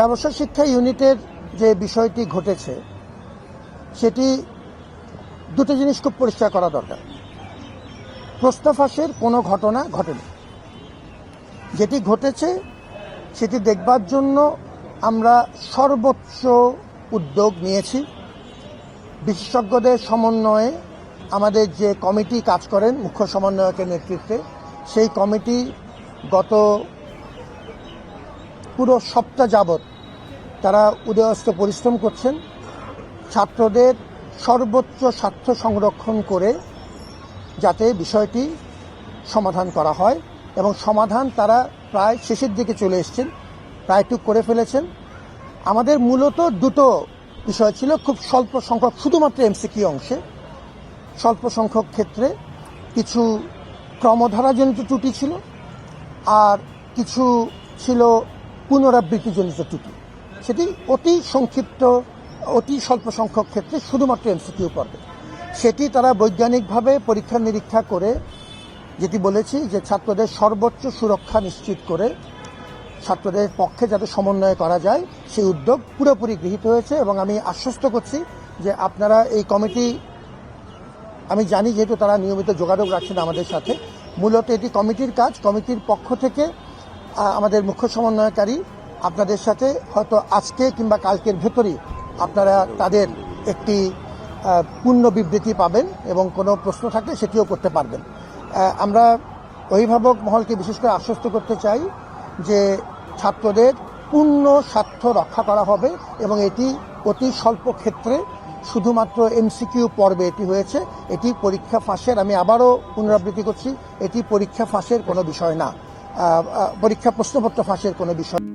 ব্যবসা শিক্ষা ইউনিটের যে বিষয়টি ঘটেছে, সেটি দুটো জিনিস খুব পরিষ্কার করা দরকার। প্রশ্ন কোনো ঘটনা ঘটেনি। যেটি ঘটেছে, সেটি দেখবার জন্য আমরা সর্বোচ্চ উদ্যোগ নিয়েছি। বিশেষজ্ঞদের সমন্বয়ে আমাদের যে কমিটি কাজ করেন, মুখ্য সমন্বয়কের নেতৃত্বে, সেই কমিটি গত পুরো সপ্তাহ যাবৎ তারা উদয়স্ত পরিশ্রম করছেন। ছাত্রদের সর্বোচ্চ স্বার্থ সংরক্ষণ করে যাতে বিষয়টি সমাধান করা হয় এবং সমাধান তারা প্রায় শেষের দিকে চলে এসছেন, প্রায় টুক করে ফেলেছেন। আমাদের মূলত দুটো বিষয় ছিল খুব স্বল্প সংখ্যক, শুধুমাত্র এমসিকিউ অংশে। স্বল্প সংখ্যক ক্ষেত্রে কিছু ক্রমধারাজনিত ত্রুটি ছিল আর কিছু ছিল পুনরাবৃত্তিজনিত ত্রুটি। সেটি অতি সংক্ষিপ্ত, অতি স্বল্প সংখ্যক ক্ষেত্রে শুধুমাত্র এমসিকিউ পর্বে। সেটি তারা বৈজ্ঞানিকভাবে পরীক্ষা নিরীক্ষা করে, যেটি বলেছি যে ছাত্রদের সর্বোচ্চ সুরক্ষা নিশ্চিত করে, ছাত্রদের পক্ষে যাতে সমন্বয় করা যায়, সেই উদ্যোগ পুরোপুরি গৃহীত হয়েছে এবং আমি আশ্বস্ত করছি যে আপনারা এই কমিটি, আমি জানি যেহেতু তারা নিয়মিত যোগাযোগ রাখছেন আমাদের সাথে, মূলত এটি কমিটির কাজ, কমিটির পক্ষ থেকে আমাদের মুখ্য সমন্বয়কারী আপনাদের সাথে হয়তো আজকে কিংবা কালকের ভেতরেই আপনারা তাদের একটি পূর্ণ বিবৃতি পাবেন এবং কোনো প্রশ্ন থাকলে সেটিও করতে পারবেন। আমরা অভিভাবক মহলকে বিশেষ করে আশ্বস্ত করতে চাই যে ছাত্রদের পূর্ণ স্বার্থ রক্ষা করা হবে এবং এটি অতি স্বল্প ক্ষেত্রে শুধুমাত্র এমসিকিউ পর্বে এটি হয়েছে। এটি পরীক্ষা ফাঁসের, আমি আবারও পুনরাবৃত্তি করছি, এটি পরীক্ষা ফাঁসের কোনো বিষয় না। পরীক্ষা প্রশ্নপত্র ফাঁসের কোনো বিষয়